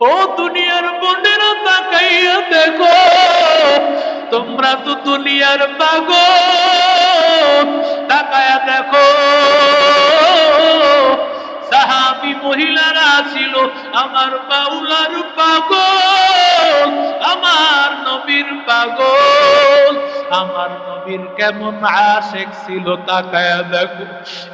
ও দুনিয়ার বোনেরা তাকাইয়া দেখো, তোমরা তো দুনিয়ার পাগল তাকায়া দেখো, সাহাবি মহিলারা ছিল আমার বাউলার পাগল, আমার নবীর পাগল। আমার নবীর কেমন আশেক ছিল তাকায়া দেখো।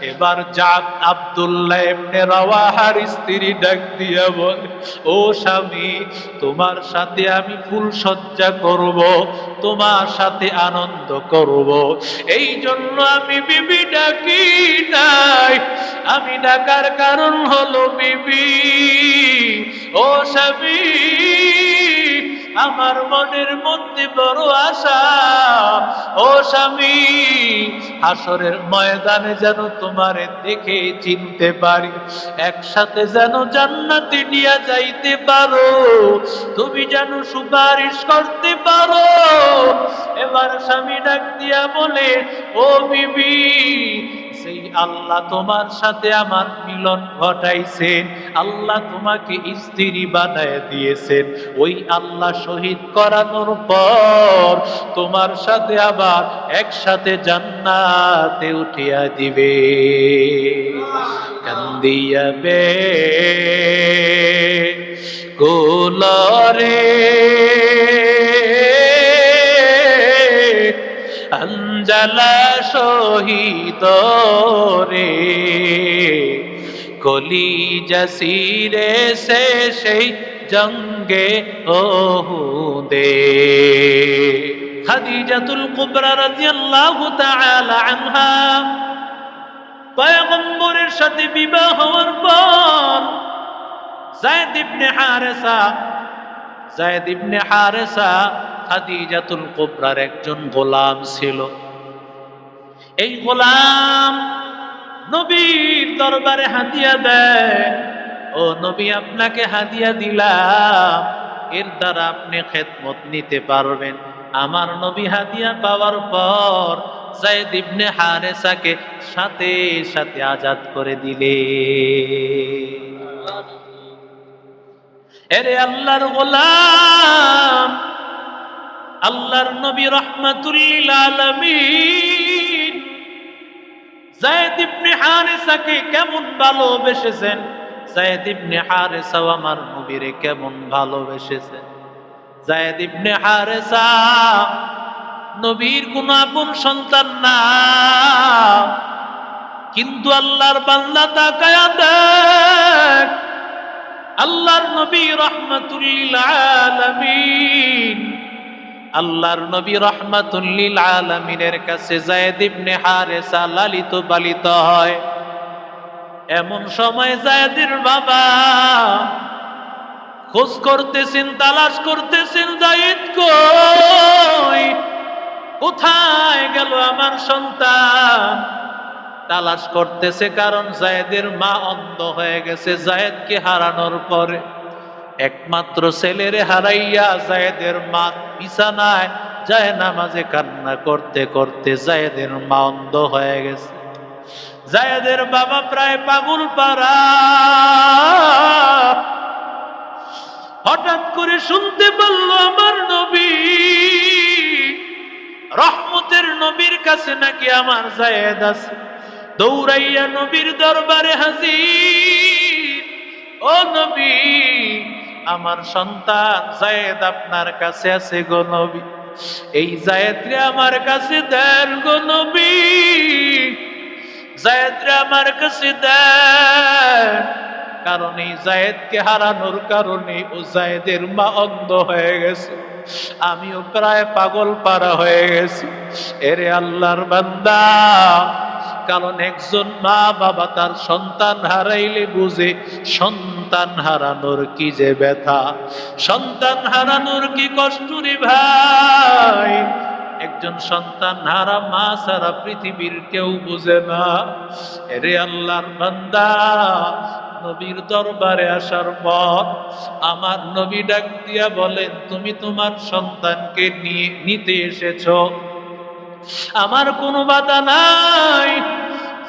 এবার জাত আব্দুল্লাহ ইবনে রাওয়াহার স্ত্রী ডাক দিয়া বলে, ও স্বামী, তোমার সাথে আমি ফুল সজ্জা করব, তোমার সাথে আনন্দ করব। এই জন্য আমি বিবি ডাকি নাই। আমি ডাকার কারণ হলো বিবি। ও স্বামী আমার মনের মধ্যে বড় আশা। ও স্বামী, হাসরের ময়দানে যেন তোমারে দেখে চিনতে পারি, একসাথে যেন জান্নাতে নিয়ে যাইতে পারো। তুমি যেন সুপারিশ করতে পারো। এবার স্বামী ডাক দিয়া বলে, ও বিবি সেই আল্লাহ তোমার সাথে আমার মিলন ঘটাইছেন আল্লাহ তোমাকে স্ত্রী বানায় দিয়েছেন। ওই আল্লাহ শহীদ করানোর পর তোমার সাথে আবার একসাথে জান্নাতে উঠিয়া দিবে। কান্দিয়া বে কোলরে অঞ্জলা শহীদ রে। কলি জসিরে সে সেই জঙ্গে ওহুদে খাদিজাতুল কুবরা রাদিয়াল্লাহু তাআলা আনহা। পয়গম্বরের সাথে বিবাহ হওয়ার পর জায়দ ইবনে হারেসা, জায়দ ইবনে হারেসা খাদিজাতুল কুবরার একজন গোলাম ছিল। এই গোলাম নবীর দরবারে হাদিয়া দেয়, ও নবী, আপনাকে হাদিয়া দিলাম। এর দ্বারা আপনি খেদমত নিতে পারবেন। আমার নবী হাদিয়া পাওয়ার পর জায়দ ইবনে হারেসাকে সাথে সাথে আজাদ করে দিলে। এরে আল্লাহর গোলাম আল্লাহর নবী রহমাতুল্লিল আলামিন। জায়েদ ইবনে হারিসাকে কেমন ভালোবেসেছেন? জায়েদ ইবনে হারিসাও আমার নবীরে কেমন ভালোবেসেছেন? জায়েদ ইবনে হারিসা নবীর কোন আপন সন্তান না। কিন্তু আল্লাহর বান্দা তাকায়া দেখ, আল্লাহর নবী রহমাতুল্লিল আলামিন আল্লাহর নবী রহমাতুল্লিল আলমিনের কাছে জায়েদ ইবনে হারেসা লালিত পালিত হয়। এমন সময় জায়েদের বাবা খোঁজ করতেছেন, তালাশ করতেছেন জায়েদ কই? কোথায় গেল আমার সন্তান? তালাশ করতেছে কারণ জায়েদের মা অন্ধ হয়ে গেছে জায়েদকে হারানোর পরে। একমাত্র ছেলেরে হারাইয়া জায়েদের মা বিছানায় যায় নামাজে কান্না করতে করতে জায়েদের মা অন্ধ হয়ে গেছে। জায়েদের বাবা প্রায় পাগল পারা হঠাৎ করে শুনতে পারল আমার নবী। রহমতের নবীর কাছে নাকি আমার জায়েদ আছে। দৌড়াইয়া নবীর দরবারে হাজির। ও নবী আমার সন্তান জায়েদ আপনার কাছে আছে গো নবী। এই জায়েদরে আমার কাছে দেন গো নবী। আমার কাছে দেন। কারণ এই জায়েদকে হারানোর কারণে ও জায়েদের মা অন্ধ হয়ে গেছে। আমিও প্রায় পাগল পারা হয়ে গেছি। এরে আল্লাহর বান্দা কারণ একজন মা বাবা তার সন্তান হারাইলে বুঝে, সন্তান হারানোর কি যে ব্যথা। সন্তান হারানোর কি কষ্ট রে ভাই? একজন সন্তান হারা মা সারা পৃথিবীর কেউ বুঝে না। এরে আল্লাহর বান্দা, নবীর দরবারে আসার পর আমার নবী ডাক দিয়া বলেন, তুমি তোমার সন্তানকে নিয়ে, নিতে এসেছ? আমার কোনো বাধা নাই।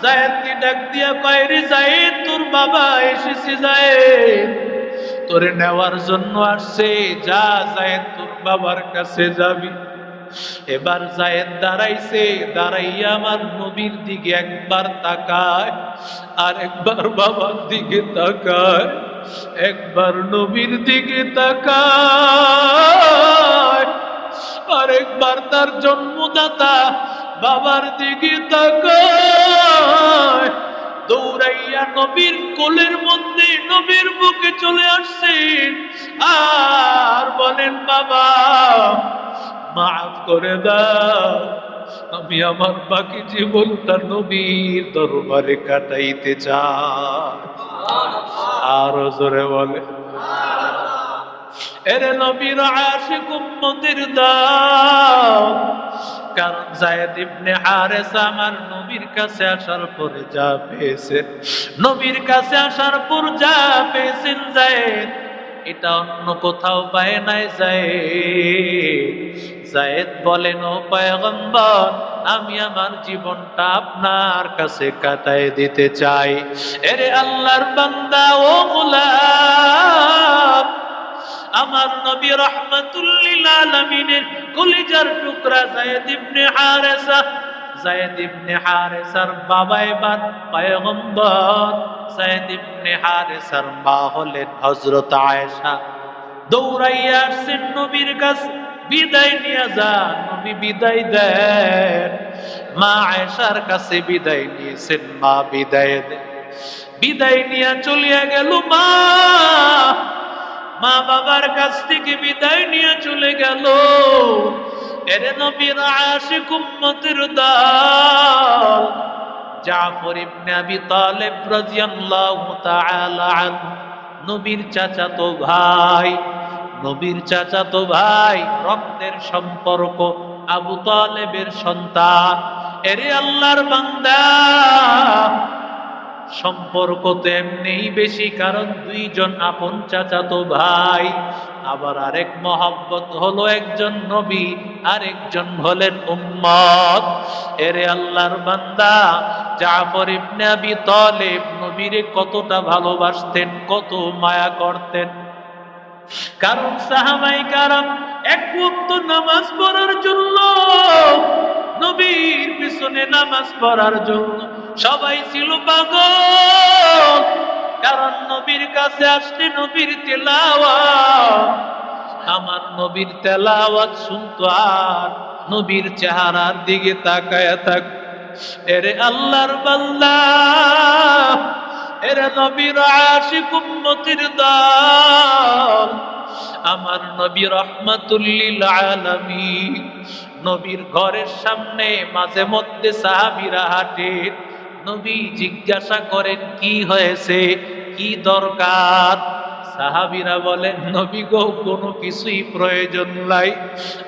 জায়েদকে ডাক দিয়া কয়রে জায়েদ, তোর বাবা এসেছে জায়েদ। তোরে নেওয়ার জন্য আসছে। যা যায় তোর বাবার কাছে যাবি। এবার জায়েদ দাঁড়াইছে। দাঁড়াইয়া আমার নবীর দিকে একবার তাকায় আর একবার বাবার দিকে তাকায়। একবার নবীর দিকে তাকায়। আর একবার তার জন্মদাতা বাবার দিকে দৌড়াইয়া নবীর কোলের মধ্যে নবীর বুকে চলে আসছে আর বলেন, বাবা, মাফ করে দাও। আমি আমার বাকি জীবনটা নবীর দরবারে কাটাইতে চাই। আরও জোরে বলে এরে নবীর আশিক উম্মতের দাও। কারণ জায়েদ ইবনে হারেস আমার নবীর কাছে আসার পরে যা পেয়েছে। নবীর কাছে আসার পর যা পেয়েছেন জায়েদ, এটা অন্য কোথাও পায় নাই জায়েদ। জায়েদ বলেন ও পয়গম্বর, আমি আমার জীবনটা আপনার কাছে কাটায় দিতে চাই। এরে আল্লাহর বান্দা, ও গোলাপ আমার নবী রহমাতুল্লিল আলামিনের কলিজার টুকরা জায়েদ ইবনে হারেসা, জায়েদ ইবনে হারেসার বাবা এবার পয়গম্বর, জায়েদ ইবনে হারেসার মা হলেন হযরত আয়েশা। দৌড়াইয়া আসছেন নবীর কাছে, বিদায় নিয়ে যান, নবী বিদায় দেন। মা আয়েশার কাছে বিদায় নিয়েছেন, মা বিদায় দেন। বিদায় নিয়ে চলিয়া গেল মা মা বাবার কাছ থেকে বিদায় নিয়ে চলে গেল। এরে নবীর আশিক উম্মতের দল। জাফর ইবনে আবি তালেব রাদিয়াল্লাহু তাআলা আনহু, নবীর চাচাতো ভাই। নবীর চাচাতো ভাই রক্তের সম্পর্ক, আবু তালেবের সন্তান। এরে আল্লাহর বান্দা সম্পর্ক তো এমনিই বেশি, কারণ দুইজন আপন চাচাতো ভাই। আবার আরেক মহব্বত হলো একজন নবী, আরেকজন হলেন উম্মত। এরে আল্লাহর বান্দা, জাফর ইবনে আবি তালেব নবীরে কতটা ভালোবাসতেন, কত মায়া করতেন। কারণ সাহাবাই কারাম এক মুক্ত নামাজ পড়ার জন্য, নবীর পিছনে নামাজ পড়ার জন্য সবাই ছিল পাগল, কারণ নবীর কাছে আসলে নবীর তেলাওয়াত। আমার নবীর তেলাওয়াত শুনতো আর নবীর চেহারার দিকে তাকায় থাক। এরে আল্লাহর বান্দা, এরে নবীর আশিক উম্মতির দল। আমার নবী রহমাতুল্লিল আলামিন, নবীর ঘরের সামনে মাঝে মধ্যে সাহাবীরা হাঁটেন নবী জিজ্ঞাসা করেন, কি হয়েছে? কি দরকার? সাহাবীরা বলেন, নবী গো, কোনো কিছুই প্রয়োজন নাই।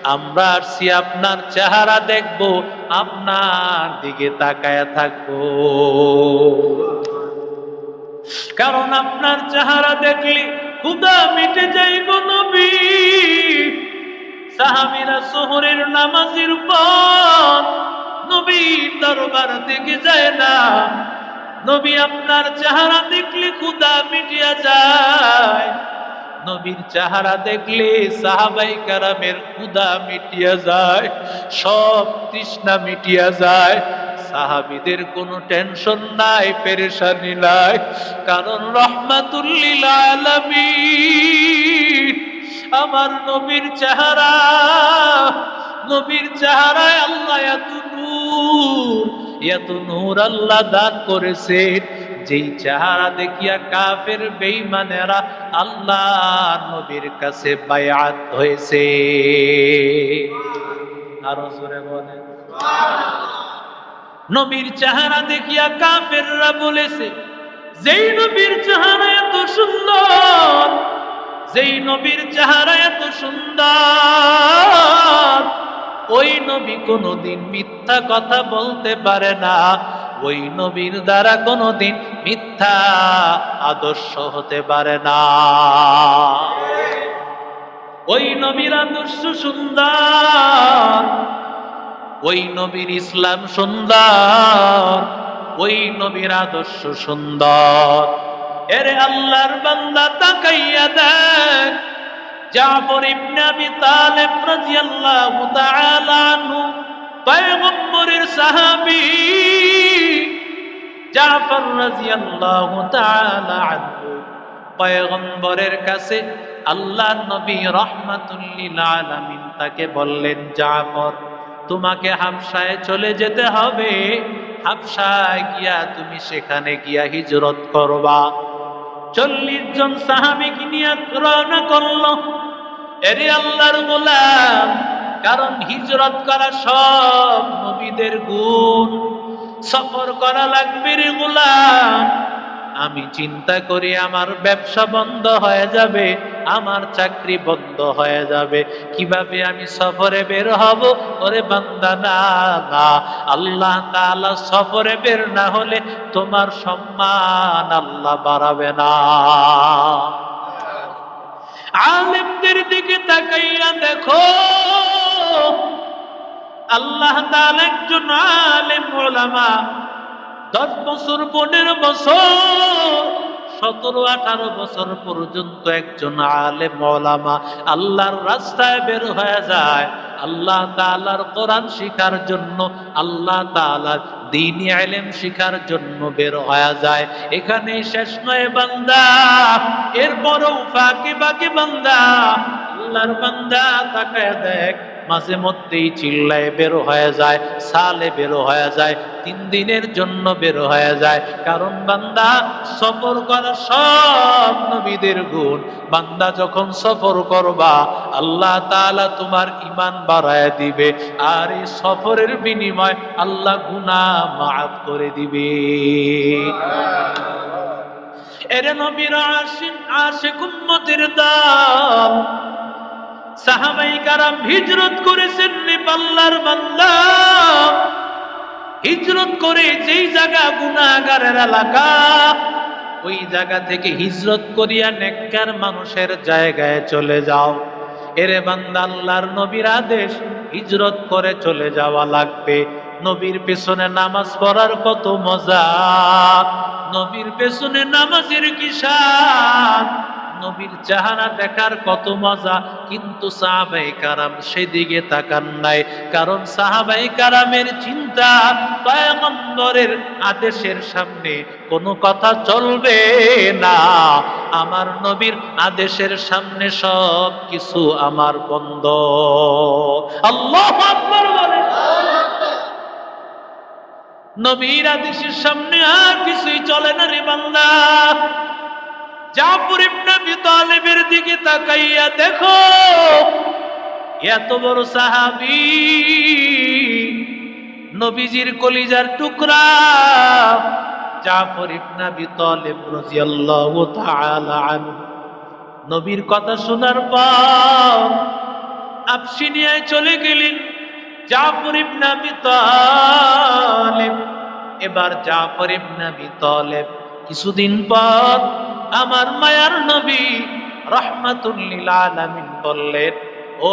আমরা আসছি আপনার চেহারা দেখব, আপনার দিকে তাকায় থাকব। কারণ আপনার চেহারা দেখলে ক্ষুদা মিটে যাইব নবী। সাহাবিরা শহরের নামাজের পর নবীর দরবার থেকে যায় না। নবী আপনার চেহারা দেখলে ক্ষুদা মিটিয়া যায়। নবীর চেহারা দেখলে সাহাবাই কারামের ক্ষুদা মিটিয়া যায়, সব তৃষ্ণা মিটিয়া যায়। সাহাবিদের কোনো টেনশন নাই, পেরেশানি নাই, কারণ রহমাতুল্লিল আলামিন। আমার নবীর চেহারা নবীর চেহারায় আল্লাহ এত নূর এত নূর আল্লাহ দান করেছেন যেই চেহারা দেখিয়া কাফের বেঈমানেরা আল্লাহ নবীর কাছে বায়াত হয়েছে। আরও জোরে বলেন। নবীর চেহারা দেখিয়া কাফেররা বলেছে যেই নবীর চেহারা এত সুন্দর যেই নবীর চেহারা এত সুন্দর ওই নবী কোনোদিন মিথ্যা কথা বলতে পারে না। ওই নবীর দ্বারা কোনোদিন মিথ্যা আদর্শ হতে পারে না। ওই নবীর আদর্শ সুন্দর, ওই নবীর ইসলাম সুন্দর, ওই নবীর আদর্শ সুন্দর। এরে আল্লাহর বান্দা তাকাইয়া দেখ জাফর ইবনে আবি তালেব রাদিয়াল্লাহু তাআলা আনহু, পয়গম্বরের সাহাবী জাফর রাদিয়াল্লাহু তাআলা আনহু, পয়গম্বরের কাছে আল্লাহ নবী রহমাতুল্লিল আলামিন তাকে বললেন, জাফর, তোমাকে হাবসায় চলে যেতে হবে। হাবসায় গিয়া তুমি সেখানে গিয়া হিজরত করবা। চল্লিশ জন সাহাবিকে নিয়ে রওনা করল। এরে আল্লাহর গোলাম, কারণ হিজরত করা সব নবীদের গুণ। সফর করা লাগবে রে গোলাম। আমি চিন্তা করি আমার ব্যবসা বন্ধ হয়ে যাবে। আমার চাকরি বন্ধ হয়ে যাবে। কীভাবে আমি সফরে বের হব? ওরে বান্দা, না আল্লাহ তাআলা সফরে বের না হলে তোমার সম্মান আল্লাহ বাড়াবে না। আলেমদের দিকে তাকাইয়া দেখো। আল্লাহ একজন আলেম ওলামা। দশ বছর, পনেরো বছর সতেরো, আঠারো বছর পর্যন্ত একজন আলে ওলামা আল্লাহর রাস্তায় বের হয়ে যায়। আল্লাহ তাআলার কোরআন শিখার জন্য, আল্লাহ তাআলার দিন আলেম শিখার জন্য বের হয়ে যায়। এখানে শেষ নয় বান্দা, এরপরও ফাঁকে ফাঁকে বান্দা। আল্লাহর বান্দা তাকায় দেখ মাঝে মধ্যেই চিল্লায় বের হয়ে যায়, সালে বের হয়ে যায়, তিন দিনের জন্য বের হয়ে যায়। কারণ বান্দা সফর করা সব নবীদের গুণ। বান্দা যখন সফর করবা, আল্লাহ তালা তোমার ইমান বাড়ায় দিবে আর এই সফরের বিনিময় আল্লাহ গুনা মাফ করে দিবে। এরে নবীর আশিক আশিক উম্মতের দল সাহাবাই কারাম হিজরত করেছেন নেপাল্লার বান্দা। হিজরত করে যেই জায়গা গুনাগারের এলাকা, ওই জায়গা থেকে হিজরত করিয়া নেককার মানুষের জায়গায় চলে যাও। এরে বান্দা, আল্লাহর নবীর আদেশ, হিজরত করে চলে যাওয়া লাগবে। নবীর পেছনে নামাজ পড়ার কত মজা। নবীর পেছনে নামাজের কিসান নবীর জাহানা দেখার কত মজা, কিন্তু সাহাবাই কারাম সেদিকে তাকান নাই। কারণ সাহাবাই কারামের চিন্তা পয়গম্বরের আদেশের সামনে, কোনো কথা চলবে না। আমার নবীর আদেশের সামনে সব কিছু আমার বন্ধ। আল্লাহ বলে। নবীর আদেশের সামনে আর কিছুই চলে না রে বান্দা। জাফর ইবনে আবি তালিবের দিকে তাকাইয়া দেখো, এত বড় সাহাবী। নবীজির কলিজার টুকরা জাফর ইবনে আবি তালিব রাদিয়াল্লাহু তাআলা আনহু। নবীর কথা শোনার পর আবসিনিয়ায় চলে গেলেন জাফর ইবনে আবি তালিব। এবার জাফর ইবনে আবি তালিব কিছুদিন পর আমার মায়ার নবী রহমাতুল্লিল আলামিন বললেন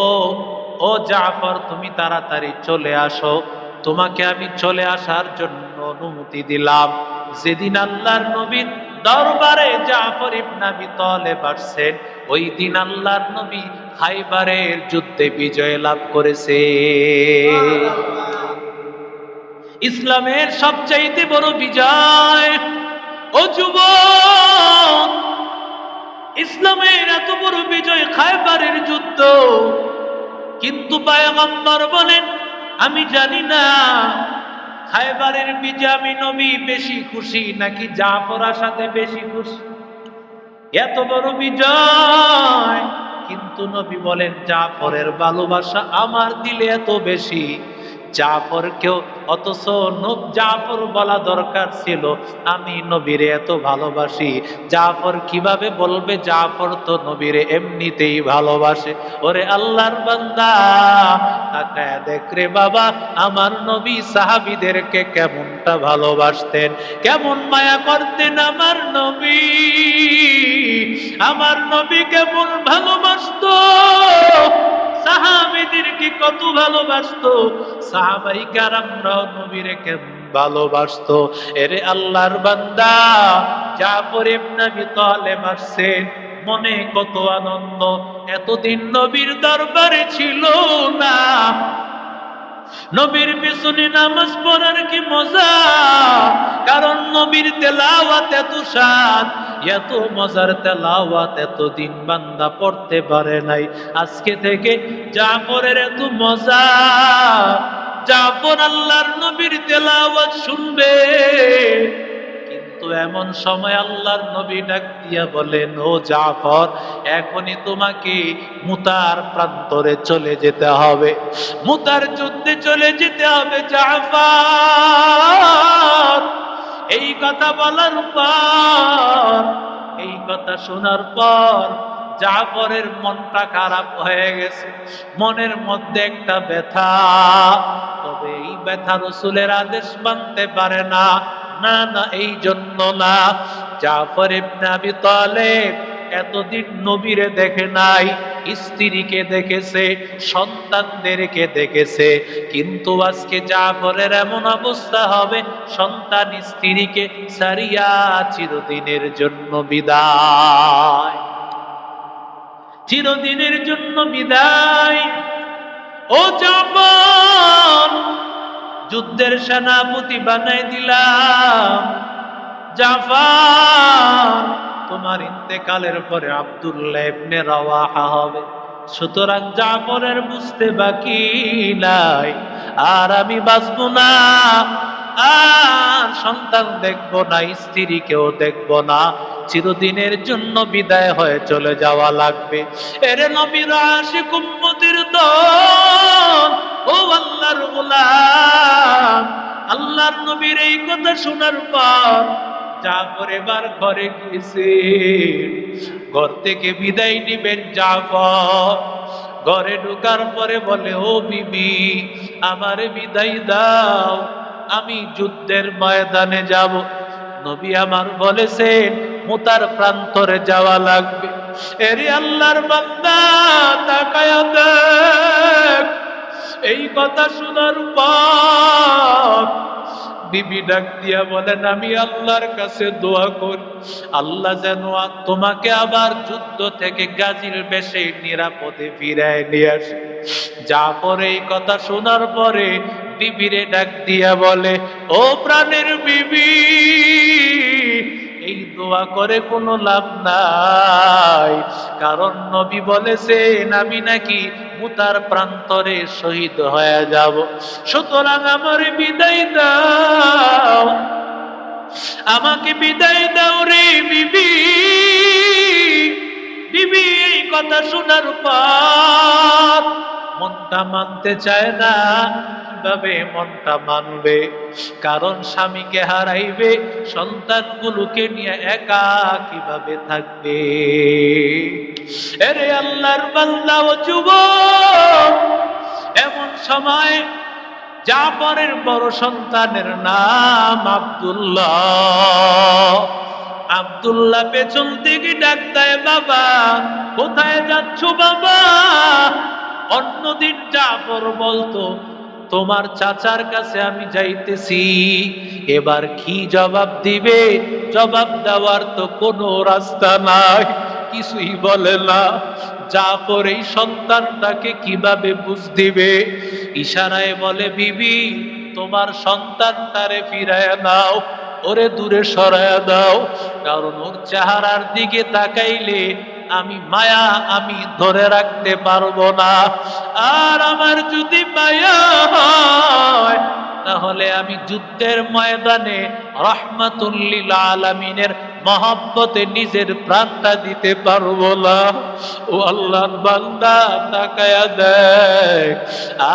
ও ও জাফর তুমি তাড়াতাড়ি চলে আসো। তোমাকে আমি চলে আসার জন্য অনুমতি দিলাম। যেদিন আল্লাহর নবীর দরবারে জাফর ইবনে আবি তালেব আসছেন ওই দিন আল্লাহর নবী খাইবারের যুদ্ধে বিজয় লাভ করেছে। ইসলামের সবচাইতে বড় বিজয় ইসলামের এত বড় বিজয় খায়বারের যুদ্ধ। কিন্তু পায়গম্বর বলেন, আমি জানি না, খায়বারের বিজয় আমি নবী বেশি খুশি নাকি জাফরার সাথে বেশি খুশি? এত বড় বিজয়, কিন্তু নবী বলেন, জাফরের ভালোবাসা আমার দিলে এত বেশি। জাফরকেও অথচ জাফর বলা দরকার ছিল। আমি নবীরে এত ভালোবাসি। জাফর কীভাবে বলবে? জাফর তো নবীরে এমনিতেই ভালোবাসে। ওরে আল্লাহর বান্দা, তাকায় দেখ রে বাবা, আমার নবী সাহাবিদেরকে কেমনটা ভালোবাসতেন। কেমন মায়া করতেন আমার নবী। আমার নবী কেমন ভালোবাসতো। সাহাবিদেরকে কত ভালোবাসতো? সাহাবাই কারামরাও নবীরে ভালোবাসতো? এরে আল্লাহর বান্দা, জাফর মনে কত আনন্দ। এতদিন নবীর দরবারে ছিল না। নবীর পিছনে নামাজ পড়ার কি মজা? কারণ নবীর তেলাওয়াত এত সাত, এত মজার তেলাওয়াত এত দিন বান্দা পড়তে পারে নাই। আজকে থেকে জাফরের এত মজা। জাফর আল্লাহর নবীর তেলাওয়াত শুনবে। কিন্তু এমন সময় আল্লাহর নবী ডাক দিয়া বলেন, ও জাফর, এখনই তোমাকে মুতার প্রান্তরে চলে যেতে হবে। মুতার যুদ্ধে চলে যেতে হবে, জাফর। এই কথা বলার পর, এই কথা শোনার পর জাফরের মনটা খারাপ হয়ে গেছে। মনের মধ্যে একটা ব্যথা। তবে এই ব্যথা রসুলের আদেশ মানতে পারে না। না না এই জন্য না। জাফর ইবনে আবি তালেব এতদিন নবীরে দেখে নাই, স্ত্রীকে দেখেছে, সন্তানদেরকে দেখেছে। কিন্তু আজকে জাফরের এমন অবস্থা হবে, সন্তান স্ত্রীকে সারিয়া চিরদিনের জন্য বিদায়। চিরদিনের জন্য বিদায়। ও জাফর! যুদ্ধের সেনাপতি বানাই দিলাম। জাফার, তোমার ইন্তেকালের পরে আব্দুল্লাহ ইবনে রাওয়াহা হবে। সুতরাং জাফরের বুঝতে বাকি নাই, আর আমি বাঁচব না। আর সন্তান দেখব না, স্ত্রীকেও দেখব না। চিরদিনের জন্য বিদায় হয়ে চলে যাওয়া লাগবে। এরে নবীর আশিক উম্মতির দল, ও আল্লাহর গোলাম, আল্লাহর নবীর এই কথা শোনার পর জাফর এবার ঘরে গেছে। ঘর থেকে বিদায় নিবেন জাফর। ঘরে ঢোকার পরে বলে, ও বিবি, আমারে বিদায় দাও। আমি যুদ্ধের ময়দানে যাব। নবী আমার বলেছেন, মুতার প্রান্তরে যাওয়া লাগবে। এরে আল্লাহর এই কথা শোনার পর বিবি ডাক দিয়া বলেন, আমি আল্লাহর কাছে দোয়া করি। আল্লাহ যেন তোমাকে আবার যুদ্ধ থেকে গাজীর বেশে নিরাপদে ফিরায় নিয়ে আসে। যা পরে এই কথা শোনার পরে বিবিরে ডাক দিয়া বলে, ও প্রাণের বিবি এই দোয়া করে কোনো লাভ নাই। কারণ নবী বলেছেন আমি নাকি মুতার প্রান্তরে শহীদ হয়ে যাব। সুতরাং আমার বিদায় দাও। আমাকে বিদায় দাও রে বিবি। বিবি, এই কথা শোনার পর মনটা মানতে চায় না। কীভাবে মনটা মানবে। কারণ স্বামীকে হারাইবে, সন্তানগুলোকে নিয়ে একা কীভাবে থাকবে? এরে আল্লাহর বান্দা ও যুবক, এমন সময় জাফরের বড় সন্তানের নাম আব্দুল্লাহ। আব্দুল্লাহ পেছন থেকে ডাক দেয়, বাবা, কোথায় যাচ্ছ বাবা? অন্যদিন জাফর বলতো তোমার চাচার কাছে আমি যাইতেছি। এবার কি জবাব দিবে? জবাব দেওয়ার তো কোনো রাস্তা নাই, কিছুই বলে না। জাফর এই সন্তানটাকে কীভাবে বুঝ দিবে ইশারায় বলে, বিবি, তোমার সন্তানটারে ফিরায় নাও, ওরে দূরে সরায় দাও কারণ ওর চেহারার দিকে তাকাইলে আমি মায়া আমি ধরে রাখতে পারব না। আর আমার যদি মায়া হয়, তাহলে আমি যুদ্ধের ময়দানে রহমাতুল্লিল আলামিনের মহব্বতে নিজের প্রাণটা দিতে পারব না। ও আল্লাহর বান্দা, তাকায়া দেখ।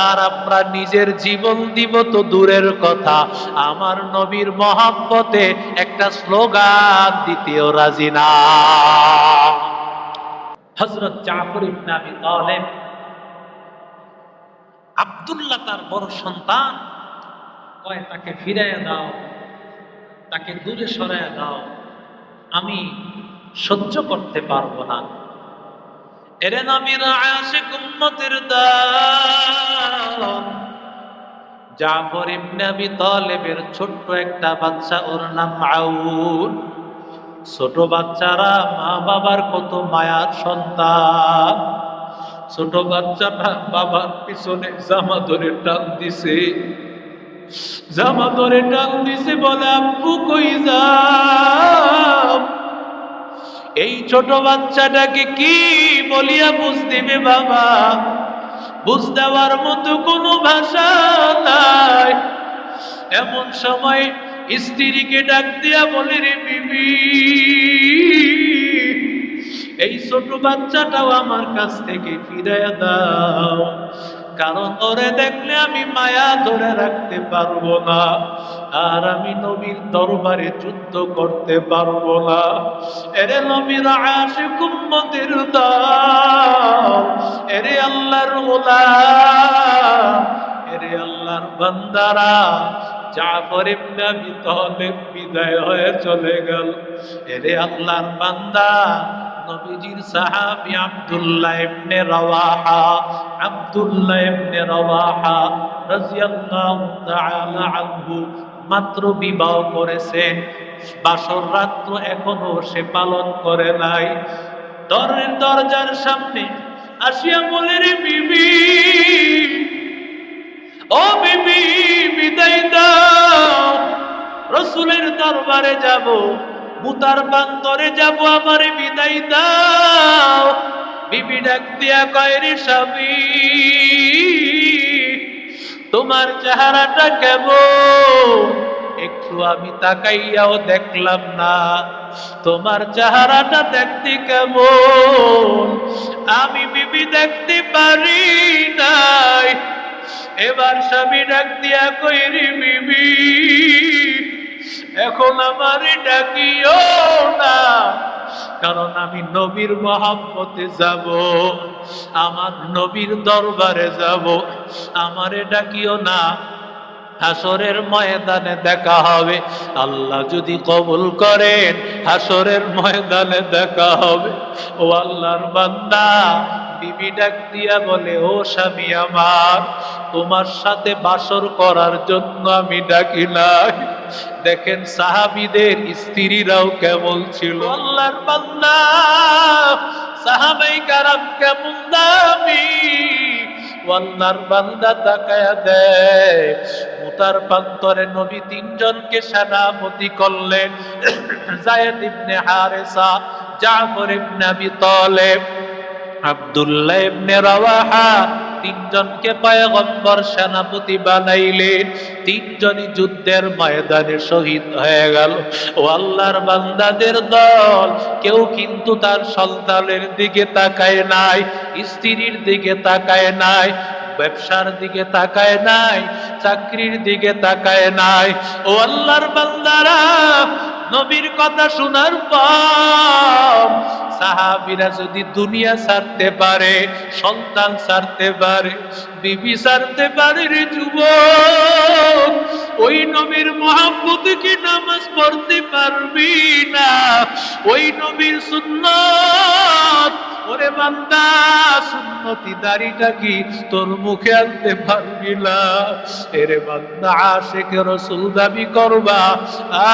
আর আমরা নিজের জীবন দিব তো দূরের কথা। আমার নবীর মহব্বতে একটা স্লোগান দিতেও রাজি না। হজরত জাফর ইবনে আবি তালেব, আব্দুল্লাহ তার বড় সন্তান, কয়, তাকে ফিরাইয়া দাও, তাকে দূরে সরাইয়া দাও, আমি সহ্য করতে পারব না। এরে নামির আশিক উম্মতের দাও জাফর ইবনে আবি তালেবের ছোট্ট একটা বাচ্চা, ওর নাম আউন ছোট বাচ্চারা মা বাবার কত মায়ার সন্তান। ছোট বাচ্চাটা বাবার পিছনে জামা ধরে টান দিছে। জামা ধরে টান দিছে বলে, আব্বু কই যাও এই ছোট বাচ্চাটাকে কি বলিয়া বুঝ দিবে বাবা? বুঝ দেওয়ার মতো কোনো ভাষা নাই। এমন সময় স্ত্রীকে ডাক দিয়া বলে, রে বিবি, এই ছোট বাচ্চাটাও আমার কাছ থেকে ফিরে দাও। কারণ ওরে দেখলে আমি মায়া ধরে রাখতে পারব না, আর আমি নবীর দরবারে যুদ্ধ করতে পারব না। এরে নবীর আশে কুম্মতের দল, এরে আল্লাহর ওলা, এরে আল্লাহর বান্দারা জাফর ইবনে আবি তালেব বিদায় হয়ে চলে গেল। এরে আল্লাহর বান্দা, নবীজির সাহাবী আব্দুল্লাহ ইবনে রাওয়াহা, আব্দুল্লাহ ইবনে রাওয়াহা রাদিয়াল্লাহু তাআলা আনহু মাত্র বিবাহ করেছেন বাসর রাত্র এখনও সে পালন করে নাই। দরের দরজার সামনে আসিয়া বলে, রে বিবি ও বিবি, বিদায় দাও। রসুলের দরবারে যাব, মুতার বান্তরে যাব আমার বিদায় দাও। বিবি ডাক দিয়া কয়, রে স্বামী, তোমার চেহারাটা কেমন? একটু আমি তাকাইয়াও দেখলাম না। তোমার চেহারাটা দেখতে কেমন? আমি বিবি দেখতে পারি নাই। এবার স্বামী ডাক দিয়া কইরি, বিবি, এখন আমার ডাকিও না, কারণ আমি নবীর মহাব্বতে যাব, আমার নবীর দরবারে যাব, আমারে ডাকিও না। হাসরের ময়দানে দেখা হবে, আল্লাহ যদি কবুল করেন, হাসরের ময়দানে দেখা হবে। ও আল্লাহর বান্দা বিবি ডাক দিয়া বলে, ও স্বামী আমার, তোমার সাথে বাসর করার জন্য আমি ডাকি নাই। দেখেন সাহাবিদের স্ত্রীরাও কেমন ছিল। আল্লাহর বান্দা, সাহাবাই কারাম কেমন দামি। আল্লাহর বান্দা তাকায়া দেয়, মুতার প্রান্তরে নবী তিনজনকে সেনাপতি করলেন। জায়েদ ইবনে হারেসা, জাফর ইবনে আবি তালেব আব্দুল্লাহ ইবনে রাওয়াহা তিনজনকে পয়গম্বর সেনাপতি বানাইলেন। তিনজনই যুদ্ধের ময়দানে শহীদ হয়ে গেল। ও আল্লাহর বান্দাদের দল, কেউ কিন্তু তার সন্তানের দিকে তাকায় নাই, স্ত্রীর দিকে তাকায় নাই, ব্যবসার দিকে তাকায় নাই, চাকরির দিকে তাকায় নাই। ও আল্লাহর বান্দারা নবীর কথা শোনার পর সাহাবিরা যদি দুনিয়া ছাড়তে পারে, সন্তান ছাড়তে পারে, বিবি ছাড়তে পারে রে যুবক, ওই নবীর মহাব্বত কি নামাজ পড়তে পারবি না? ওই নবীর সুন্নত ওরে বান্দা, সুন্নতি দাড়িটা কি তোর মুখে আনতে পারবি না? এরে বান্দা আশেখ রসুল দাবি করবা।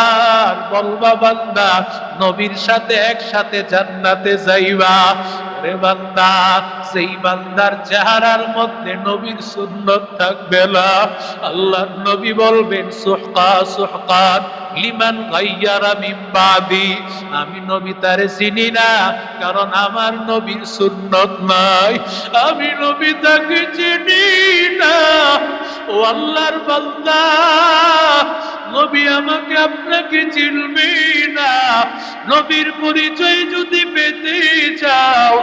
আর বলবা বান্দা, নবীর সাথে একসাথে জান্নাতে যাইবা। ওরে বান্দা, সেই বান্দার চেহারার মধ্যে নবীর সুন্নত থাকবে না। আল্লাহর নবী বলবেন, সুহকা সুহকান লিমান গাইয়ারা মিন বাদি। আমি নবী তারে চিনি না, কারণ আমার নবীর সুন্নত নাই। আমি নবী তাকে চিনি না। ও আল্লাহর বান্দা নবী আমাকে আপনাকে চিনবে না। নবীর পরিচয় যদি পেতে চাও,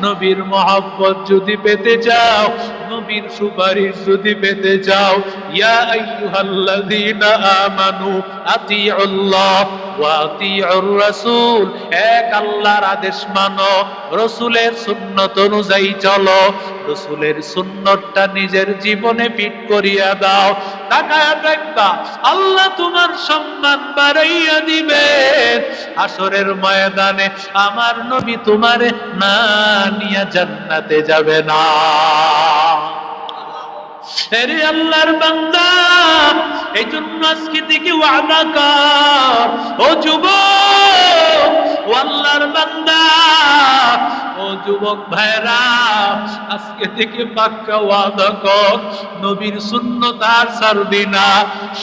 নবীর মহাব্বত যদি পেতে চাও নবীর সুপারিশ যদি পেতে চাও, ইয়া আইয়ুহাল্লাযীনা আমানু আতিউল্লাহ ওয়া আতিউর রাসূল, এক আল্লাহর আদেশ মানো অনুযায়ী চলো নিজের জীবনে ফিট করিয়া দাও তাকায় দেখবা আল্লাহ তোমার সম্মান বাড়াইয়া দিবেন। আসরের ময়দানে আমার নবী তোমারে না নিয়া জান্নাতে যাবে না। এরে আল্লাহর বান্দা এই জন্য আজকে থেকে ওয়াদা কর। ও যুবক ও আল্লাহর বান্দা যুবক ভাইরা আজকে থেকে পাক্কা ওয়াদা কর, নবীর সুন্নত আর ছাড়বি না।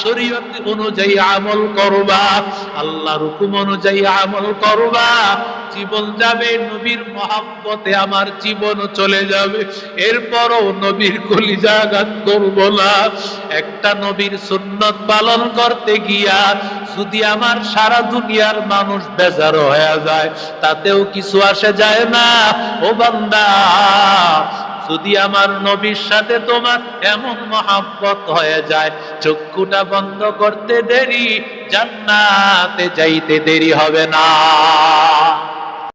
শরীয়ত অনুযায়ী আমল করবা, আল্লাহর হুকুম অনুযায়ী আমল করবা। জীবন যাবে, নবীর মহাব্বতে আমার জীবন চলে যাবে। এরপরও নবীর কলিজাঘাত করব না। একটা নবীর সুন্নত পালন করতে গিয়া যদি আমার সারা দুনিয়ার মানুষ বেজার হয়ে যায়, তাতেও কিছু আসে যায় না। ও বান্দা, যদি আমার নবীর সাথে তোমার এমন মহাব্বত হয়ে যায়, চক্ষুটা বন্ধ করতে দেরি, জান্নাতে যাইতে দেরি হবে না।